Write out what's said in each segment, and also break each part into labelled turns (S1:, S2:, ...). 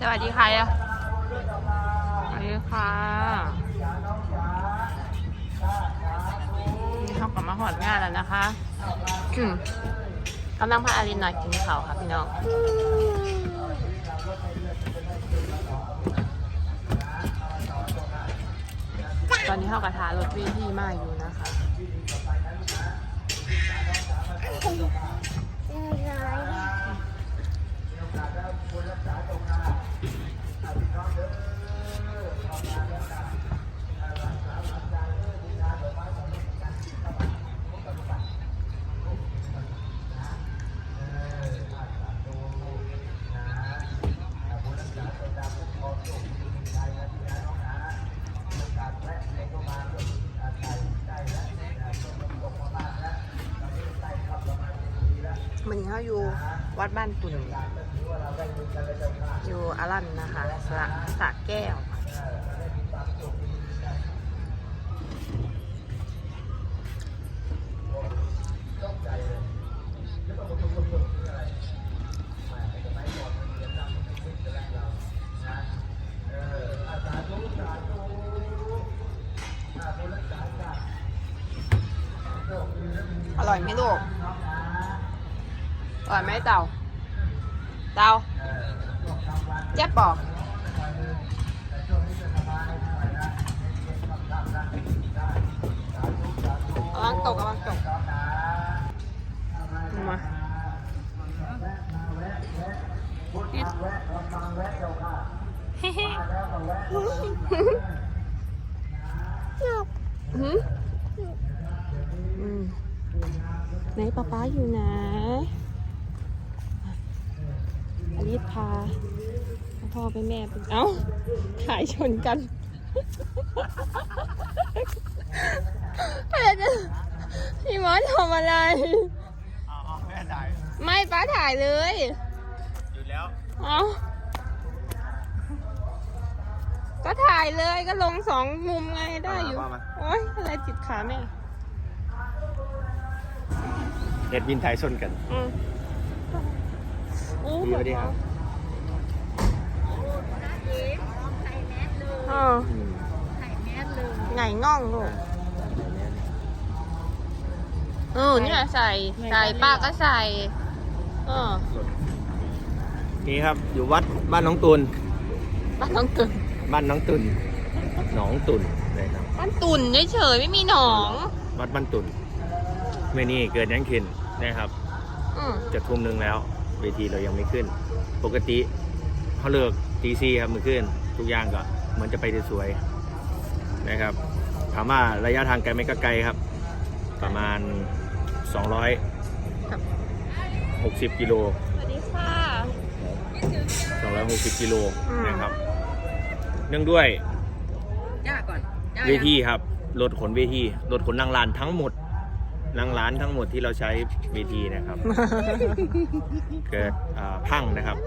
S1: สวัสดีค่ะอะสวัสดีค่ะนี่เขากลับมาหอดงานแล้วนะคะกำลังพาอารินหน่อยกินข้าวค่ะพี่น้องตอนนี้เขากระทารถเวทีมากอยู่ มันนี้เขาอยู่วัดบ้านตุ่นอยู่อารันนะคะสระสระแก้ว อร่อยไหมลูก อร่อยไหมเต่า เต่าเจ็บบอกระวังตกระวังตกมาเฮ้เฮ้หืมไหนป๊าป๊าอยู่ไหนอ ลิสพาพ่อไปแม่ไปเอ้าถ่ายชนกันอะไรเนี่ยพี่มอสทำอะไร
S2: เอาเอาแม่ถ่าย
S1: ไม่ป้าถ่ายเลย
S2: อยู่แล้ว
S1: เอ้าก็ถ่ายเลยก็ลงสองมุมไงได้อยู่
S2: ว่ามา
S1: โอ๊ยอะไรติดขาแม่
S2: เด็ดบินถ่ายชนกัน
S1: อืมอู้
S2: ดีสวัสดีครับ
S1: เออไงง่องลูกเออเนี่ยใส่ใส่ป้าก็ใส่เออ
S2: นี่ครับ อยู่วัดบ้านน้องตุน
S1: บ้านน้องตุน
S2: บ้านน้องตุนหนองตุนนะครับ
S1: บ้านตุนเฉยๆไม่มีหนอง
S2: วัดบ้านตุนเมื่อนี้เกิดยังขึ้นนะครับ
S1: อืม
S2: จะทุ่มหนึ่งแล้ว เวทีเรายังไม่ขึ้น ปกติเขาเลิกตีซีครับมือขึ้น ทุกอย่างก็เหมันจะไปได้สวยนะครับ ถามว่าระยะทางไกลไหมก็ไกลครับ ประมาณ
S1: ครับ
S2: 260กิโล
S1: สวัสดีค่ะ
S2: 260กิโล
S1: อืม
S2: นะครับ เนื่องด้วย
S1: ย่าก่อน
S2: เวทีครับรถขนเวทีรถขนนางลานทั้งหมด นางลานทั้งหมดที่เราใช้เวทีนะครับ เกิดอ่าพังนะครับ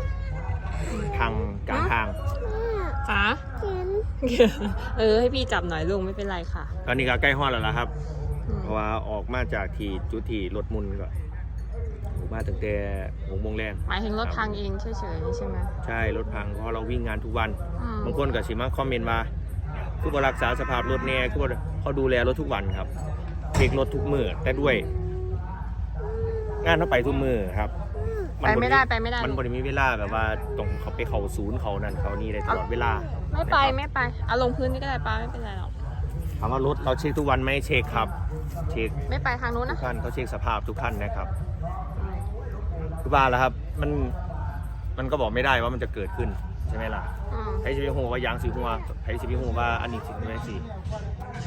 S2: พังกลางทาง
S1: ขาเออให้พี่จับหน่อยลุงไม่เป็นไรค่ะ
S2: ตอนนี้ก็ใกล้ฮอดแล้วล่ะครับ
S1: อืม
S2: เพราะว่าออกมาจากที่จุดที่รถมุนก็ออกมาตั้งแต่หกโมงแรง
S1: หมายถึงรถพังเองเฉยๆใช่ไหม
S2: ใช่รถพังเพราะเราวิ่งงานทุกวัน
S1: อืม
S2: บางคนก็สิมาคอมเมนต์มาคือบ่รักษาสภาพรถแน่คือบ่เขาดูแลรถทุกวันครับเช็ครถทุกมือแต่ด้วย งานเขาไปทุกมือครับ
S1: ไปไม่ได้ไปไม่ได้
S2: มันบริมีเวลาแบบว่าตรงเขาไปเขาศูนย์เขานั่นเขานี่ได้ตลอดเวลา
S1: ไม่ไป
S2: นะครับ
S1: ไม่ไปเอาลงพื้นนี่ก็ได้ป้าไม่เป็นไรหรอก
S2: ถามว่ารถเราเช็คทุกวันไหมเช็คครับ เช็ค
S1: ไม่ไปทางนู้น
S2: ทุ
S1: นะ
S2: กคันเขาเช็คสภาพทุกคันนะครับคือบ้านแล้วครับ มันมันก็บอกไม่ได้ว่ามันจะเกิดขึ้นใช่ไหมล่ะ
S1: อืม
S2: ไอ้สิบิหัวว่ายางสีหัวไอ้สิบิหัวว่าอันนี้สิไม่สี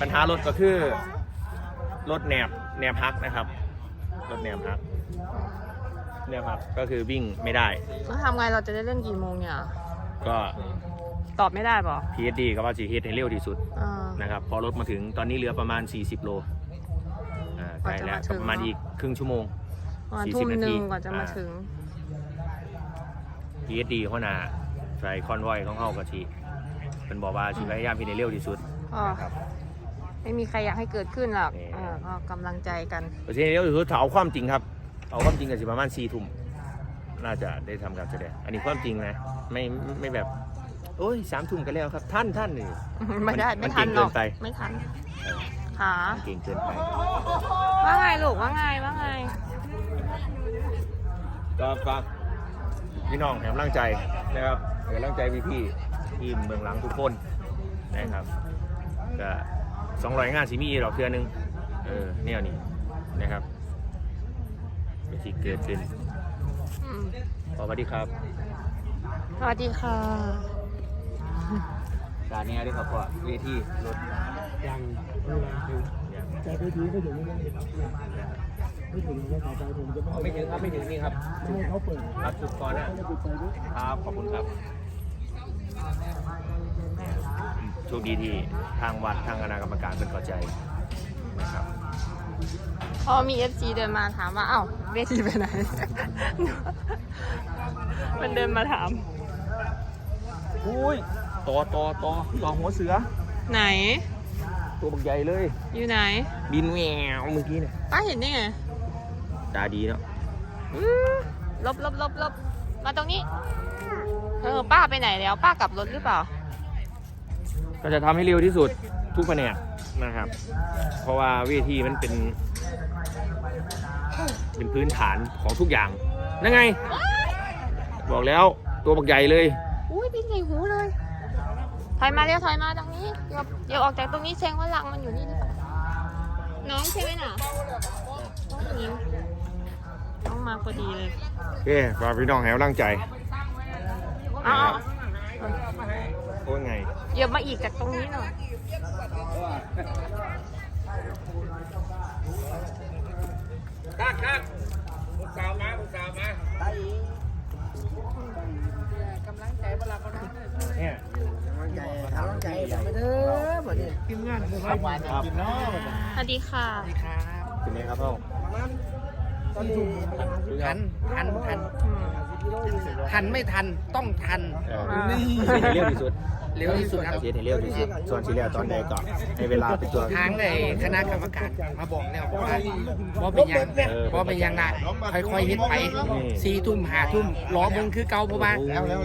S2: ปัญหารถก็คือ รถแหนบแหนบฮักนะครับ รถแหนบฮักแหนบฮักก็คือวิ่งไม่ได้
S1: แล้วทำไงเราจะได้เล่นกี่โมงเนี่ย
S2: ก็
S1: ตอบไม่ได้ป่ะ
S2: PSD ก็ว่าสีเฮดให้เร็วที่สุด
S1: อ่า
S2: นะครับพอรถมาถึงตอนนี้เหลือประมาณ 40 โลอ่าใกล้แล้ว
S1: กว่าจะมาถึง
S2: ประมาณอีกครึ่งชั่วโมง
S1: ประมาณ
S2: 40
S1: ทุ่มหนึ่ง
S2: นาที
S1: กว่าจะมา
S2: อ่า
S1: ถึง
S2: PSD เขาหนาใส่คอนวอยของเขากับทีเป็นบอกว่าชีพยายามที่ให้เร็วที่สุด
S1: ก็
S2: นะครับ
S1: ไม่มีใครอยากให้เกิดขึ้นหรอก
S2: นี่
S1: อ่าก็กำลังใจกัน
S2: ประเทศนี้ก็คือถ้าเอาความจริงครับเอาความจริงกันสิประมาณสี่ทุ่มน่าจะได้ทำการแสดงอันนี้ความจริงนะไม่ไม่แบบโอ้ยสามทุ่มกันแล้วครับท่านท่านนี่
S1: ไม่ได้
S2: มั
S1: ไม่
S2: น
S1: ทัน
S2: เก่ง
S1: หรอก
S2: เกินไป
S1: ไม่ทันหา
S2: เก่งเกินไป
S1: ว่าไงลูกว่าไงว่าไง
S2: ก็ฝากพี่น้องให้กำลังใจนะครับให้กำลังใจพี่พี่ๆทีมเมืองหลังทุกคนนะครับก็ สองร้อยงานสิมีดอกเทือหนึงเออเนี่ยนี่นะครับเป็นที่เกิดขึ้น
S1: อืม
S2: สวัสดีครับ
S1: สวัสดีค่ะ
S2: การนี้ด้วยครับพ่อเวทีรถ
S3: ยังไม่ยังคือแต่ไปทีก็อยู่ไม่ได้ไม่ถึงไม่ต่อไปผมจะไม่
S2: ไม่ถึงครับไม่ถึงนี่ครับ
S3: ไม่ให้เขาเปิด
S2: ครับจุดก่อนนะ
S3: เขาจะปิดใจด้วย
S2: ครับ ขอบคุณครับ โชคดีที่ทางวัดทางคณะกรรมการเป็นเข้าใจนะครับ
S1: พอมีเอฟซีเดินมาถามว่าเอ้าเวทีไปไหน มันเดินมาถาม
S2: อุ้ยต่อต่อต่อต่อหัวเสือ
S1: ไหน
S2: ตัวบักใหญ่เลย
S1: อยู่ไหน
S2: บินแหววเมื่อกี้เนี่ย
S1: ป้าเห็นได้ไง
S2: ตาดีเนาะ
S1: อื้อลบลบลบลบมาตรงนี้ เออป้าไปไหนแล้ว ป้ากลับรถหรือเปล่า
S2: ก็จะทำให้เร็วที่สุดทุกแผนกนะครับ เพราะว่าเวทีมันเป็น เป็นพื้นฐานของทุกอย่างนั่นไง บอกแล้วตัวบักใหญ่เลย
S1: อุ้ยบินใส่หูเลยถอยมาเร็วถอยมาตรงนี้เดี๋ยวเดี๋ยวออกจากตรงนี้แสดงว่ารังมันอยู่นี่หรือเปล่าน้องใช่ไหมน่ะน้องหญิงน้องมาพอดีเลย
S2: โอเคฝากพี่น้องให้กำลังใจ
S1: เอ้าว
S2: โอ้ยไง
S1: เหยียบมาอีกจากตรงนี้หน่อย
S2: คักคักสาวมาสาวมา เนี่ย
S3: ใจทำใจไปเด้อแบบนี้ทีมงานผมให้มากินเนาะ
S1: สวัสดีค่ะ
S3: ครับ
S2: เป็นไงครับพ่อ
S3: ตอนทุ่ม
S4: ทันทันทัน
S1: อืม
S4: ทันไม่ทันต้องทัน
S2: เออ
S1: อ่า
S2: เสียให้เร็วที่สุด
S4: เร็วที่สุดครับ
S2: เสียให้เร็วที่สุด ส่วนที่เหลือตอนใดก่อนให้เวลาเป็นตัว
S4: ทางในคณะกรรมการมาบอกแล้วว่าว่าเป็นหยัง
S2: เออ
S4: ว่าเป็นหยังนะค่อยๆเฮ็ดไป
S2: อืม
S4: สี่ทุ่มห้าทุ่มรอเบิ่งคือเก่าเพราะว่า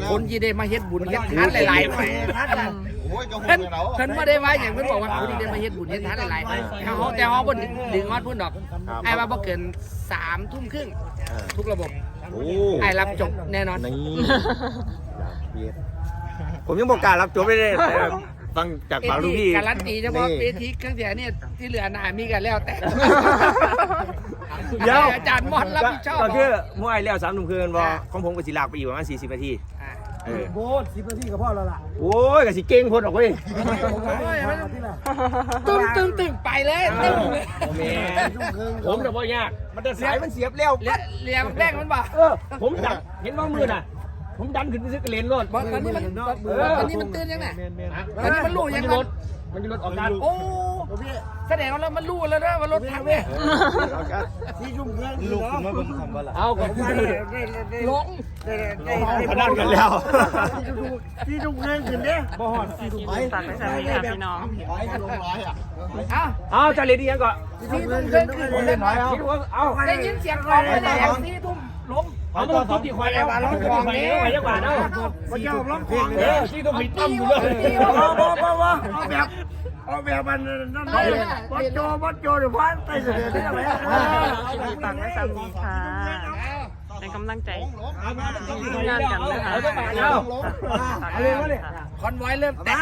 S4: คนยี่ได้มาเฮ็ดบุญเฮ็ดทานหลายๆไปเพิ่นเพิ่นบ่ได้ว่าอย่างเพิ่นบอกว่าคนที่ได้มาเฮ็ดบุญเฮ็ดทานหลายๆเขาแต่เฮาบ่ดึงฮอดพุ่นดอก
S2: ครับ
S4: ไอ้ว่าบ่เกินสามทุ่มครึ่ง
S2: เออ
S4: ทุกระบบ
S2: โอ้
S4: ไอ้รับจบแน่นอน
S2: นี่ผมยังบอกกล้ารรับจบไม่ได้แต่ฟังจากปากลูกพี่
S4: การันตีเฉพาะเว
S2: นี่
S4: ทีเครื่องเสียงเนี่ยที่เหลือหนามีกันแล้วแต่
S2: เดี๋ยว
S4: อาจารย์มอนรับผิดชอบ
S2: ก็คือมวยแล้วสามหนุ่มคืนบอของผมกับศิลากไปอีกประมาณ40 นาที
S4: อะ
S2: เออ
S3: โบสสิบนาทีกับพ่อแล้วล่ะ
S2: โอ้ยกับสิเก่งพดออกเว้ย
S3: ที่ละ
S4: ตึ้งตึ้งตึ้งไปเลยตึ้งเลย
S2: แม่ผมแต่ว่ายากมันจะสายมันเสียบแล้ว
S4: เลี้ยเลี้ยแรกมันบ่
S2: เออผมดันเห็นว่ามือน่ะ ผมดันขึ้นไปซื้อกระเลนรถ
S4: บอลตอนนี้มันตอนนี้มันตื่นยังไงตอนนี้มันรู้ยัง
S2: ร
S4: ร
S2: ถ
S4: ถ
S2: มันจะรถออกการ
S4: โอ้ แสดงว่ามันรู้แล้วนะว่ารถพังเนี่ย
S2: ออกการ
S3: ที่ชุ่มเงินลูกคุณมาเป็นคำว่าละ
S2: เอาก็
S4: ลง
S2: พนันกันแล้ว
S3: ที่ชุ่มเงินขึ้นเด้บ่หอดที่ชุ่มไป
S1: ฝากไว้สามีค่ะพี่น้อง
S3: ร้อยลงร้อยอะ
S4: เอ้า
S2: เอาจะเรียนดียังก่อน
S4: ที่ทุ่มเกินขึ้น
S2: เล่นน้อยเอาคิดว่าเอา
S4: ได้ยินเสียงกลองเลยแล้วที่ทุ่มลง
S2: เอาตัวสองที่ควายแล้วร้องกองนี้ไปยังหวานเอา
S3: มันจะร้องเพลง
S2: เอ
S3: เลย
S2: อที่ต้องไปตั้มอยู่เลย
S3: บ่บ่บ่บ่เอาแบบ เอาแบบมันนั่นเลยวัดโจวัดโจเดี๋ยวพันไปเสด็จได้ไหม
S1: คลิปนี้ฝากไว้สามีค่ะเป็นกำลังใจทำงานกันนะคะ
S2: เอา
S1: ฝากไว้สามีค่ะ
S4: คอนไว้เริ่มแตะ